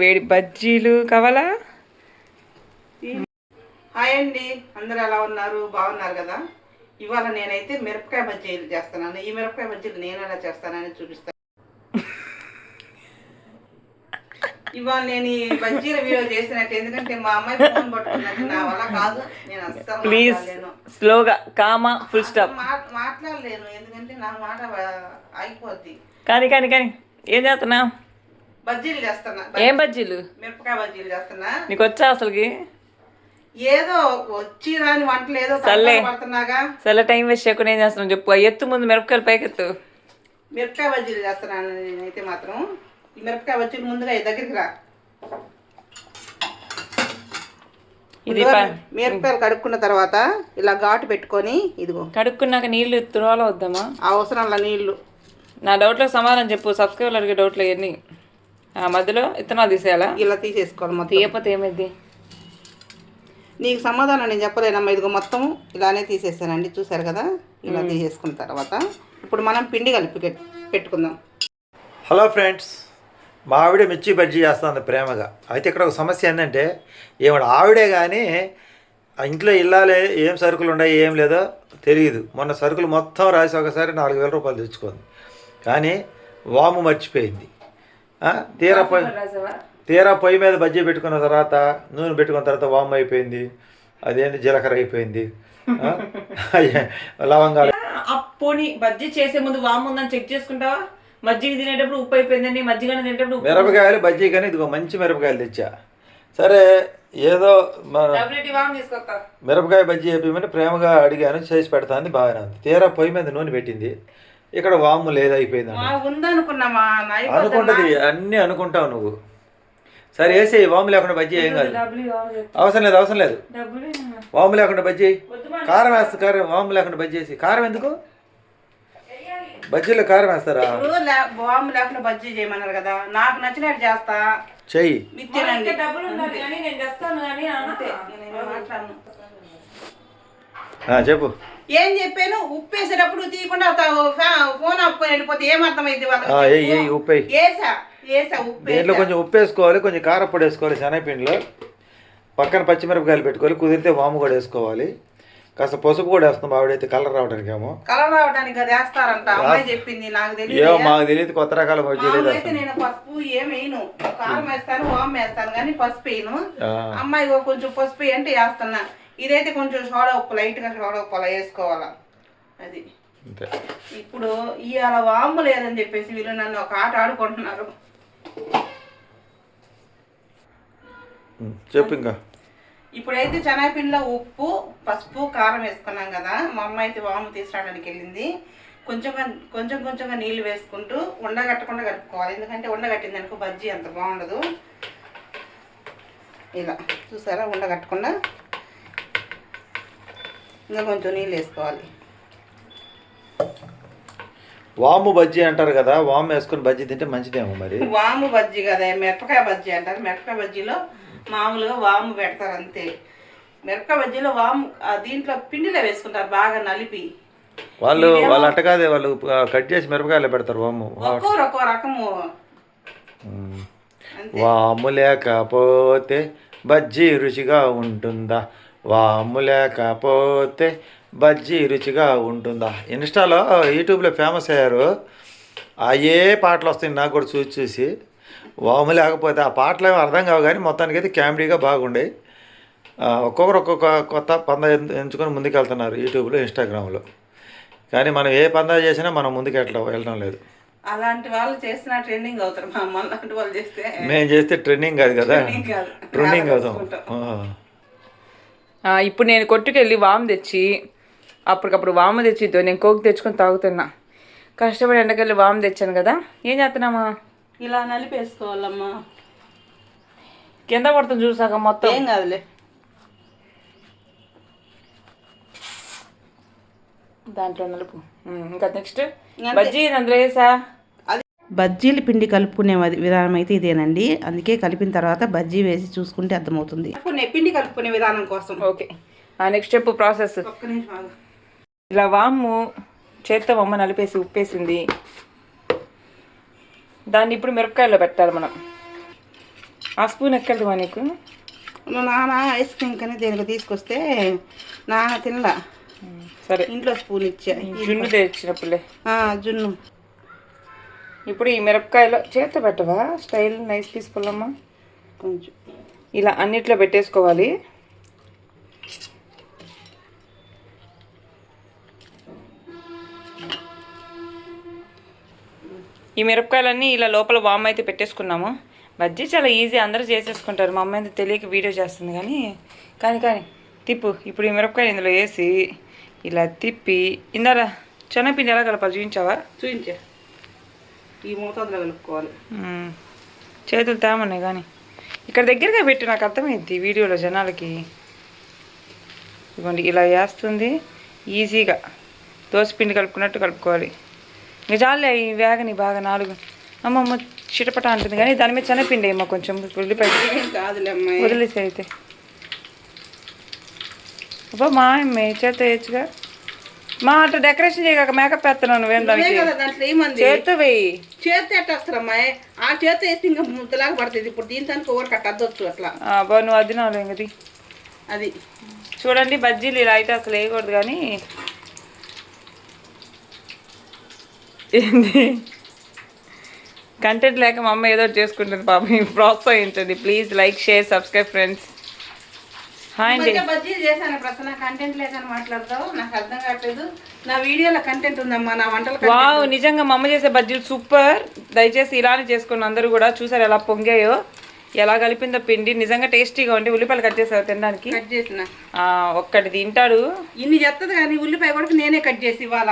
వేడి బజ్జీలు కావాలా? హాయ్ అండి. అందరూ ఎలా ఉన్నారు? బాగున్నారు కదా? ఇవాళ నేనైతే మిరపకాయ బజ్జీలు చేస్తున్నాను. ఈ మిరపకాయ బజ్జీలు నేను ఎలా చేస్తానని చూపిస్తాను. ఇవాళ నేను ఈ బజ్జీల వీడియో చేసినట్టు ఎందుకంటే మా అమ్మాయి ఫోన్ పట్టుకున్నట్టు నా వల్ల కాదు. నేను అస్సలు ప్లీజ్ మాట్లాడలేను. స్లోగా కామా ఫుల్ స్టాప్ మాట్లాడలేను ఎందుకంటే నా మాట ఆగిపోద్ది కానీ కానీ కానీ ఏం చేస్తున్నా బజ్జీలు చేస్తున్నా. ఏం బజ్జీలు? మిరపకాయ బజ్జీలు చేస్తున్నా. నీకు వచ్చా అసలుకి? ఏదో వచ్చి రాని వంటలు ఏదో సర్లే. పడుతున్నాగా. టైం వేస్ట్ చేయకుండా ఏం చేస్తున్నావు చెప్పు. ఆ ఎత్తు ముందు మిరపకాయలు పైకెత్తు. మిరపకాయ బజ్జీలు చేస్తున్నాను నేనైతే మాత్రం. ఈ మిరపకాయ బజ్జీలు ముందుగా ఈ దగ్గరికి రా. ఇది ప- మిరపకాయలు కడుక్కున్న తర్వాత ఇలా ఘాటు పెట్టుకొని ఇదిగో. కడుక్కున్నాక నీళ్ళు తురాలో వద్దామా? అవసరంలో నీళ్ళు నా డౌట్లకు సమాధానం చెప్పు. సబ్స్క్రైబర్లు అడిగే డౌట్లు ఇవన్నీ మధ్యలో ఇత్తనాలు తీసేయాలా? ఇలా తీసేసుకోవాలి మొత్తం. తీయకపోతే ఏమైంది? నీకు సమాధానం నేను చెప్పలేనమ్మా. ఇదిగో మొత్తం ఇలానే తీసేసానండి. చూసారు కదా? ఇలా తీసేసుకున్న తర్వాత ఇప్పుడు మనం పిండి కలిపి పెట్- పెట్టుకుందాం. హలో ఫ్రెండ్స్ మా ఆవిడ మిర్చి బజ్జీ చేస్తుంది ప్రేమగా. అయితే ఇక్కడ ఒక సమస్య ఏంటంటే ఈవిడ ఆవిడే కానీ ఆ ఇంట్లో ఇల్లాలే ఏం సరుకులు ఉన్నాయి ఏం లేదో తెలియదు. మొన్న సరుకులు మొత్తం రాసి ఒకసారి నాలుగు వేల రూపాయలు తెచ్చుకుంది. కానీ వాము మర్చిపోయింది. తీరా పొయ్యి తీరా పొయ్యి మీద బజ్జీ పెట్టుకున్న తర్వాత నూనె పెట్టుకున్న తర్వాత వాము అయిపోయింది. అదేంటి జీలకర్ర అయిపోయింది. లవంగాలు. పోనీ బజ్జీ చేసే ముందు వాము ఉందని చెక్ చేసుకుంటావా? మజ్జిగ తినేటప్పుడు ఉప్పు అయిపోయిందని మజ్జిగ తినేటప్పుడు మిరపకాయలు బజ్జీ కానీ ఇదిగో మంచి మిరపకాయలు తెచ్చా. సరే ఏదో మిరపకాయ బజ్జీ వేయమని ప్రేమగా అడిగాను చేసి పెడతాంది బాగానే ఉంది. తీరా పొయ్యి మీద నూనె పెట్టింది. ఇక్కడ వాము లేదు అయిపోయింది మా ఉందనుకున్నామా? అనుకుంటది అన్నీ అనుకుంటావు నువ్వు. సరే వేసే వాము లేకుండా బజ్జీ ఏం కాదు. అవసరం లేదు అవసరం లేదు. వాము లేకుండా బజ్జీ కారం వేస్తా కారం వాము లేకుండా బజ్జీ వేసి కారం ఎందుకు? బజ్జీలో కారం వేస్తారా? బాంబు లేకుండా బజ్జీ చేయమన్నారు కదా. నాకు నచ్చినట్టు చేస్తా. చెయ్యి. చెప్పు. ఏం చెప్పాను? ఉప్పు వేసేటప్పుడు తీయకుండా ఫోన్ ఆపుకొని వెళ్ళిపోతే ఏం అర్థమైంది వాళ్ళకి ఉప్పు ఉప్పు దీంట్లో. కొంచెం ఉప్పు వేసుకోవాలి కొంచెం కారపొడి వేసుకోవాలి శనగపిండిలో. పక్కన పచ్చిమిరపకాయలు పెట్టుకోవాలి కుదిరితే వాము కూడా వేసుకోవాలి. కాస్త పసుపు కూడా వేస్తాం ఆవిడైతే కలర్ రావడానికి ఏమో కలర్ రావడానికి అది వేస్తారంట. అమ్మాయి చెప్పింది నాకు తెలియదు ఏమో మాకు తెలియదు కొత్త రకాల అయితే నేను పసుపు ఏం వేయను. కారం వేస్తాను వామ్ వేస్తాను కానీ పసుపు వేయను. అమ్మాయి కొంచెం పసుపు అంటే వేస్తున్నా. ఇదైతే కొంచెం సోడా ఉప్పు లైట్గా సోడా ఉప్పు అలా వేసుకోవాలా? అది. ఇప్పుడు ఇవాళ వాము లేదని చెప్పేసి వీళ్ళు నన్ను ఒక ఆట ఆడుకుంటున్నారు. చెప్పు ఇంకా. ఇప్పుడైతే శనగపిండిలో ఉప్పు పసుపు కారం వేసుకున్నాం కదా మా అమ్మ అయితే వాము తీసుకురావడానికి వెళ్ళింది. కొంచెం కొంచెం కొంచెంగా నీళ్ళు వేసుకుంటూ ఉండగట్టకుండా కలుపుకోవాలి. ఎందుకంటే ఉండగట్టింది అనుకో బజ్జీ అంత బాగుండదు. ఇలా చూసారా? ఉండగట్టకుండా ఇంకా కొంచెం నీళ్ళు వేసుకోవాలి. వాము బజ్జీ అంటారు కదా వాము వేసుకొని బజ్జీ తింటే మంచిదేమో మరి? వాము బజ్జీ కదా మిరపకాయ బజ్జీ అంటారు. మిరపకాయ బజ్జీలో మామూలుగా వాము పెడతారు అంతే. మిరపకాయ బజ్జీలో వాము దీంట్లో పిండిలో వేసుకుంటారు బాగా నలిపి. వాళ్ళు వాళ్ళు అట్ట కాదే వాళ్ళు కట్ చేసి మిరపకాయలు పెడతారు వాము. ఒక్కొరు ఒక్కో రకము. వాము లేకపోతే బజ్జీ రుచిగా ఉంటుందా? వాము లేకపోతే బజ్జీ రుచిగా ఉంటుందా? ఇన్స్టాలో యూట్యూబ్లో ఫేమస్ అయ్యారు. అయ్యే పాటలు వస్తాయి నాకు కూడా చూసి చూసి. వాము లేకపోతే ఆ పాటలు ఏమో అర్థం కావు కానీ మొత్తానికి అయితే కామెడీగా బాగుండే ఒక్కొక్కరు ఒక్కొక్క కొత్త పంద ఎంచుకొని ముందుకెళ్తున్నారు యూట్యూబ్లో ఇన్స్టాగ్రామ్లో. కానీ మనం ఏ పందా చేసినా మనం ముందుకు వెళ్ళడం వెళ్ళడం లేదు. అలాంటి వాళ్ళు చేసిన ట్రెండింగ్ అవుతారు. మా అమ్మ వాళ్ళు చేస్తే మేము చేస్తే ట్రెండింగ్ కాదు కదా. ట్రెండింగ్ అవుతాం. ఇప్పుడు నేను కొట్టుకెళ్ళి వాము తెచ్చి అప్పటికప్పుడు వాము తెచ్చి నేను కోక్ తెచ్చుకొని తాగుతున్నా. కష్టపడి ఎండకెళ్ళి వాము తెచ్చాను కదా ఏం చేస్తున్నామా ఇలా నలిపేసుకోవాలమ్మా. కింద పడుతుంది చూసాక మొత్తం. ఏం కాదులే. దాంట్లో నలుపు. ఇంకా నెక్స్ట్ బజ్జీ అందులో వేసా? బజ్జీల పిండి కలుపుకునే విధానం అయితే ఇదేనండి. అందుకే కలిపిన తర్వాత బజ్జీ వేసి చూసుకుంటే అర్థమవుతుంది. పిండి కలుపుకునే విధానం కోసం. ఓకే. నెక్స్ట్ స్టెప్ ప్రాసెస్ ఒక్క నిమిషం ఆగు. ఇలా వాము చేత్తో అమ్మ నలిపేసి ఉప్పేసింది. దాన్ని ఇప్పుడు మిరపకాయలో పెట్టాలి మనం. ఆ స్పూన్ ఎక్కడమా నీకు? నాన్న ఐస్ క్రీమ్ కని దేనికి తీసుకొస్తే నాన్న తినలా. సరే. ఇంట్లో స్పూన్ ఇచ్చా. జున్ను తెచ్చినప్పుడులే ఆ, జున్ను. ఇప్పుడు ఈ మిరపకాయలో చేత పెట్టవా? స్టైల్ నైస్ పీస్ పుల్లమ్మ కొంచెం. ఇలా అన్నిట్లో పెట్టేసుకోవాలి. ఈ మిరపకాయలన్నీ ఇలా లోపల వామ్ అయితే పెట్టేసుకున్నాము. బజ్జీ చాలా ఈజీ అందరూ చేసేసుకుంటారు. మా అమ్మ అయితే తెలియక వీడియో చేస్తుంది కానీ కానీ కానీ. తిప్పు. ఇప్పుడు ఈ మిరపకాయలు ఇందులో వేసి ఇలా తిప్పి ఇందారా చెనపిండి ఎలా కలపాలి? చూపించావా? చూపించా. ఈ మోతాదులో కలుపుకోవాలి. చేతులు తేమన్నాయి కానీ. ఇక్కడ దగ్గరగా పెట్టు నాకు అర్థమైంది వీడియోలో జనాలకి. ఇదిగోండి ఇలా వేస్తుంది. ఈజీగా. దోసపిండి కలుపుకున్నట్టు కలుపుకోవాలి. ఇంకా చాలే ఈ వేగని బాగా నాలుగు. అమ్మమ్మ చిటపట అంటుంది కానీ దాని మీద శనగపిండి ఏమో కొంచెం ఉల్లిపాయ. వదిలేసి అయితే. అబ్బా మా అమ్మే చేత వేయచ్చుగా. మా అట్లా డెకరేషన్ చేయక మేకప్ వేస్తున్నాను నువ్వేం దానికి? కదా దాంట్లో ఏమంది? చేత్తో వేయి. చేతి ఎట్టేస్తారు అమ్మాయి? ఆ చేతి వేస్తే ఇంకా ముద్దలాగా పడుతుంది. ఇప్పుడు దీంతో ఓవర్ కట్ అద్దొచ్చు అట్లా. అబ్బా నువ్వు అది నాలుగు ఇంకది అది. చూడండి బజ్జీలు ఇలా అయితే అసలు వేయకూడదు కానీ. ఏంది? కంటెంట్ లేక మా అమ్మ ఏదో చేసుకుంటుంది పాపం. ప్రోత్సహించండి please like share subscribe friends అండి మధ్య బజ్జీలు చేశాను ప్రశ్న కంటెంట్ లేదని మాట్లాడతావు. నాకు అర్థం కావట్లేదు. నా వీడియోలో కంటెంట్ ఉందమ్మా నా వంటల వావ్ నిజంగా మా అమ్మ చేసే బజ్జీలు సూపర్. దయచేసి ఇలానే చేసుకోండి. అందరూ కూడా చూసారు ఎలా పొంగాయో ఎలా కలిపిందో పిండి. నిజంగా టేస్టీగా ఉండి ఉల్లిపాయలు కట్ చేసావు తినడానికి. కట్ చేసిన. ఆ, ఒక్కటి తింటాడు. ఇన్ని చెత్తది కానీ ఉల్లిపాయ కూడా నేనే కట్ చేసి ఇవాళ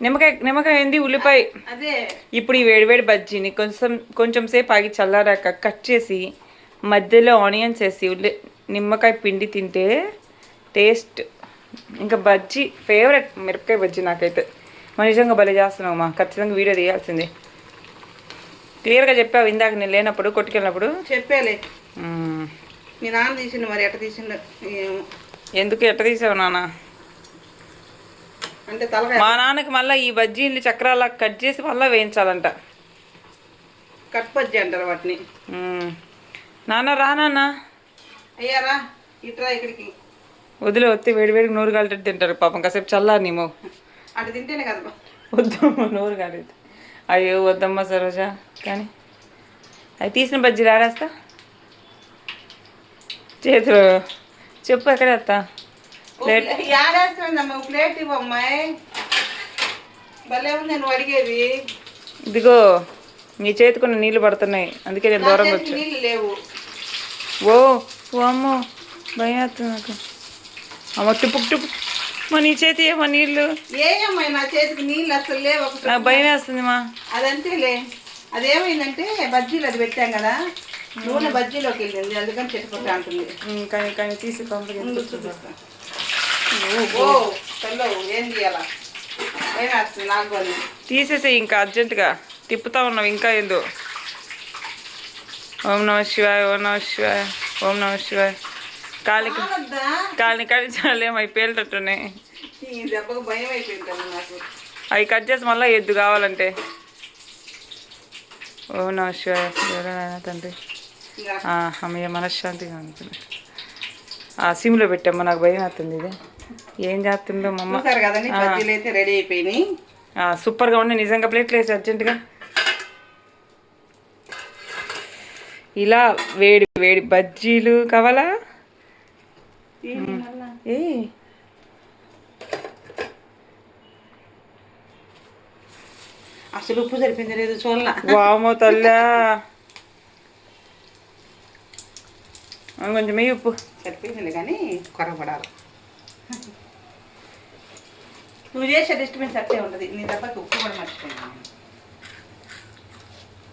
నిమ్మకాయ నిమ్మకాయ ఏంది ఉల్లిపాయ? అదే. ఇప్పుడు ఈ వేడివేడి బజ్జీని కొంచెం కొంచెం సేపు ఆగి చల్లారాక కట్ చేసి మధ్యలో ఆనియన్స్ వేసి ఉల్లి నిమ్మకాయ పిండి తింటే టేస్ట్ ఇంకా బజ్జీ ఫేవరెట్ మిరపకాయ బజ్జీ నాకైతే. మా నిజంగా భలే చేస్తున్నావు మా ఖచ్చితంగా వీడియో తీయాల్సిందే. క్లియర్గా చెప్పావు ఇందాక నేను లేనప్పుడు కొట్టుకెళ్ళినప్పుడు? చెప్పాలే. మీ నాన్న తీసిండు మరి ఎట్ట తీసిండు? ఎందుకు ఎట్ట తీసావు నాన్న? అంటే తలకాయ. మా నాన్నకి మళ్ళీ ఈ బజ్జీని చక్రాల కట్ చేసి మళ్ళీ వేయించాలంట. కట్ బజ్జీ అంటారు వాటిని. నాన్న రా నాన్న. అయ్యారా? ఇట్రా ఇక్కడికి. వదిలే వస్తే వేడి వేడికి నోరు కాలేటట్టు తింటారు. పాపం కాసేపు చల్లారనేమో అటు తింటేనే కదా. వద్దమ్మా నోరు కాలేదు. అయ్యో వద్దమ్మా సరోజ. కానీ అవి తీసిన బజ్జీలు ఆడేస్తా చేతులు చెప్పు ఎక్కడ వేస్తా? ప్లేట్. ప్లేట్ ఇవ్వమ్మాయి భలే ఉంది నేను అడిగేది. ఇదిగో నీ చేతికున్న నీళ్ళు పడుతున్నాయి. అందుకే నేను దూరంగా వచ్చా. లేవు. ఓ ఓ అమ్మో భయం వేస్తుంది నాకు అమ్మ టుపుక్ టుపుక్ మా నీ చేతి ఏమో నీళ్ళు. ఏ అమ్మాయి నా చేతికి నీళ్ళు అసలు లేవు నాకు భయం వేస్తుంది మా. అదంతేలే. అదేమైందంటే బజ్జీలు అది పెట్టాం కదా. నూనె బజ్జీలోకి వెళ్ళింది అందుకని చెట్టుకుంటా అంటుంది. కానీ కానీ తీసి తీసేసే ఇంకా అర్జెంటుగా. తిప్పుతా ఉన్నావు ఇంకా ఏందో ఓం నమ శివాయ ఓం నమ శివాయ. ఓం నమ శివాయ. కాలికి కాలిని కడిచాలేమో అవి పేలిటట్టున్నాయి అవి కట్ చేసి మళ్ళీ ఎద్దు కావాలంటే. ఓం నమ శివాయ. శివనారాయణ తండ్రి. అమ్మయ్య మనశ్శాంతిగా ఉంటుంది. ఆ సిమ్లో పెట్టమ్మా నాకు భయం అవుతుంది ఇది. ఏం చేస్తుందో మా అమ్మ. చూసారు కదండి బజ్జీలు అయితే రెడీ అయిపోయినాయి. సూపర్గా ఉండి నిజంగా ప్లేట్లు వేసి అర్జెంటుగా. ఇలా వేడి వేడి బజ్జీలు కావాలా? ఏ అసలు ఉప్పు సరిపోయింది లేదు చూడాల. వామో తల్లా. కొంచెం వెయ్యి ఉప్పు. సరిపోయింది కానీ కొరపడాలి నువ్వు చేసే డిస్టర్బెన్స్ అట్టే ఉంటుంది. నీ దెబ్బకి ఉప్పు కూడా మర్చిపోయాను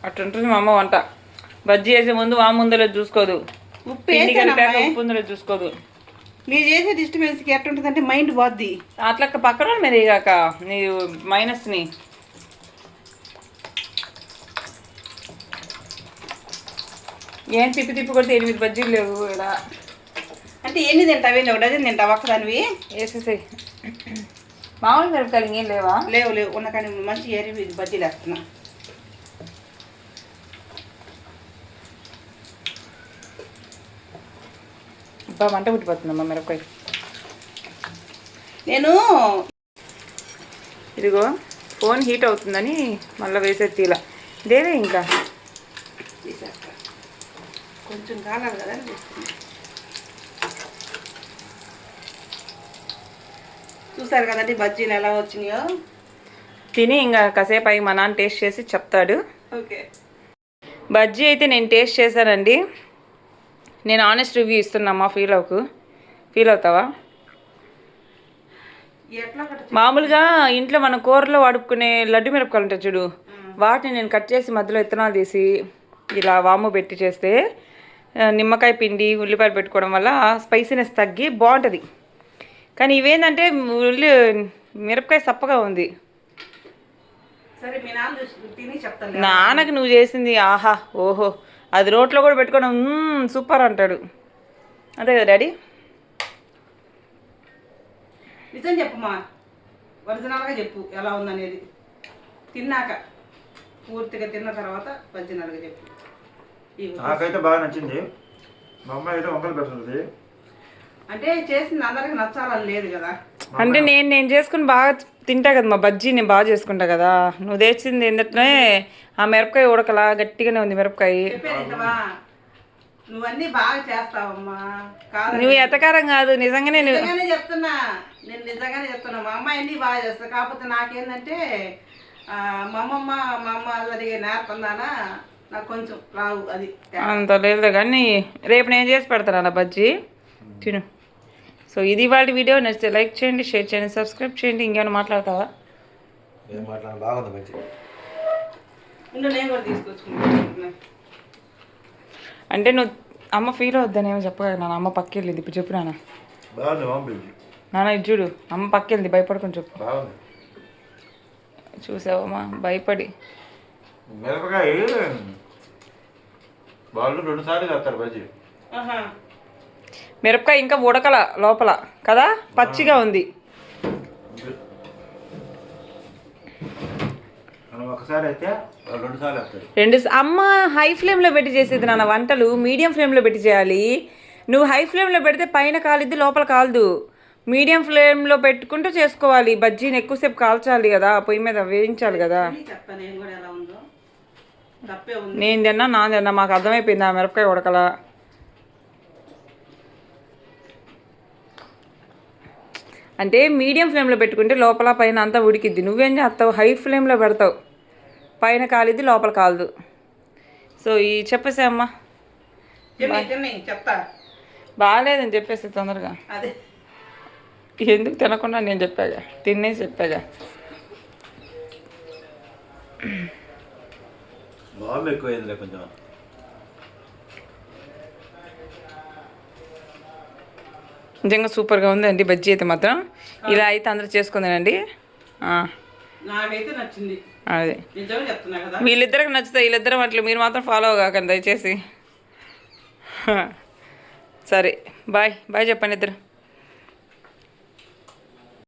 అట్టుంటుంది మా అమ్మ వంట. బజ్జీ వేసే ముందు వా ముందలో చూసుకోదు. ఉప్పు పిండి కలిపాక వేసానమ్మాయి. ఉప్పు ఉందలో చూసుకోదు. మీరు చేసే డిస్టర్బెన్స్కి ఎట్టుంటుందంటే మైండ్ పోద్ది. అట్లా పక్కన మీద ఇగాక నీ మైనస్ని ఏం తిప్పి తిప్పి కొడితే ఎనిమిది బజ్జీలు లేవు ఇక్కడ అంటే ఎన్ని తింటావు? ఒక డజన్ తింటావు ఒక్కదానివి? వేసేసాయి. మామూలు మిరపకాయలు ఇంకేం లేవా? లేవు లేవు. ఉన్న కానీ మంచి ఏరి బజ్జీలు వేస్తున్నా. బా మంట పుట్టిపోతుందమ్మా మిరపకాయ. నేను ఇదిగో ఫోన్ హీట్ అవుతుందని మళ్ళీ వేసే తీల. దేవే ఇంకా? కొంచెం కాలాలి కదా. చూసారు కదండి బజ్జీలు ఎలా వచ్చినాయో? తిని ఇంకా కాసేపు అయి మా నాన్న టేస్ట్ చేసి చెప్తాడు. ఓకే. బజ్జీ అయితే నేను టేస్ట్ చేశానండి. నేను ఆనెస్ట్ రివ్యూ ఇస్తున్నామా ఫీల్ అవుకు ఫీల్ అవుతావా? మామూలుగా ఇంట్లో మన కూరలో వాడుకునే లడ్డు మిరపకాయలు ఉంటాయి చూడు. వాటిని నేను కట్ చేసి మధ్యలో ఇత్తనాలు తీసి ఇలా వాము పెట్టి చేస్తే నిమ్మకాయ పిండి ఉల్లిపాయలు పెట్టుకోవడం వల్ల స్పైసీనెస్ తగ్గి బాగుంటుంది. కానీ ఇవేంటంటే ఉల్లి మిరపకాయ సప్పగా ఉంది. నాన్నకు నువ్వు చేసింది ఆహా ఓహో. అది రోట్లో కూడా పెట్టుకోవడం "మ్మ్, సూపర్ అంటాడు. అంతే కదా డాడీ? నిజం చెప్పమ్మా ఒరిజినల్గా చెప్పు ఎలా ఉందనేది. తిన్నాక పూర్తిగా తిన్న తర్వాత ఒరిజినల్గా చెప్పు. నాకైతే బాగా నచ్చింది. మా అమ్మాయి అయితే వంకలు పెడుతుంది. అంటే చేసింది అందరికి నచ్చాలని లేదు కదా. అంటే నేను నేను చేసుకుని బాగా తింటా కదా మా బజ్జీ నేను బాగా చేసుకుంటా కదా. నువ్వు తెచ్చింది ఏంటంటే ఆ మిరపకాయ ఉడకలా గట్టిగానే ఉంది మిరపకాయ. నువ్వన్నీ బాగా చేస్తావమ్మా. నువ్వు ఎతకారం కాదు నిజంగానే నువ్వు నిజంగానే చెప్తున్నా. నేను నిజంగానే చెప్తున్నా. మా అమ్మాయి అన్ని బాగా చేస్తా. కాకపోతే నాకేంటంటే మా అమ్మమ్మ మా అమ్మ అది నేర్పందానా? నాకు కొంచెం రావు అది. అంత లేదు కానీ రేపు నేను చేసి పెడతాను అలా బజ్జీ. తిను. సో ఇది వాళ్ళ వీడియో నచ్చితే లైక్ చేయండి షేర్ చేయండి సబ్స్క్రైబ్ చేయండి. ఇంకేమైనా మాట్లాడతావా? అంటే నువ్వు అమ్మ ఫీల్ అవుద్దనేమో చెప్పగా నాన్న? అమ్మ పక్క వెళ్ళింది. ఇప్పుడు చెప్పు నాన్న. నాన్న ఇది చూడు. అమ్మ పక్క వెళ్ళింది. భయపడుకొని చెప్పు. బాగుంది. చూసావమ్మా భయపడి. మిరపకాయ వాళ్ళు రెండు సార్లు కడతారు బజ్జీ. మిరపకాయ ఇంకా ఉడకల లోపల కదా? పచ్చిగా ఉంది. రెండు అమ్మ హై ఫ్లేమ్లో పెట్టి చేసేది నాన్న వంటలు మీడియం ఫ్లేమ్లో పెట్టి చేయాలి. నువ్వు హై ఫ్లేమ్లో పెడితే పైన కాలిద్ది లోపల కాలదు. మీడియం ఫ్లేమ్లో పెట్టుకుంటూ చేసుకోవాలి. బజ్జీని ఎక్కువసేపు కాల్చాలి కదా పొయ్యి మీద వేయించాలి కదా. నేను తిన్నా నా తిన్నా మాకు అర్థమైపోయింది ఆ మిరపకాయ ఉడకల. అంటే మీడియం ఫ్లేమ్లో పెట్టుకుంటే లోపల పైన అంతా ఉడికిద్ది. నువ్వేం చేస్తావు హై ఫ్లేమ్లో పెడతావు. పైన కాలిద్ది లోపల కాలదు. సో ఈ చెప్పేసే అమ్మా. చెప్తా. బాగాలేదని చెప్పేసి తొందరగా. అదే. ఎందుకు తినకుండా నేను చెప్పాగా? తినేసి చెప్పాగా. బాగుంది ఎక్కువైందిలే కొంచెం. నిజంగా సూపర్గా ఉందండి బజ్జీ అయితే మాత్రం. ఇలా అయితే అందరూ చేసుకుందానండి అదే. వీళ్ళిద్దరికి నచ్చుతాయి వీళ్ళిద్దరం అట్లా మీరు మాత్రం ఫాలో కాకండి దయచేసి. సరే. బాయ్. బాయ్ చెప్పండి ఇద్దరు.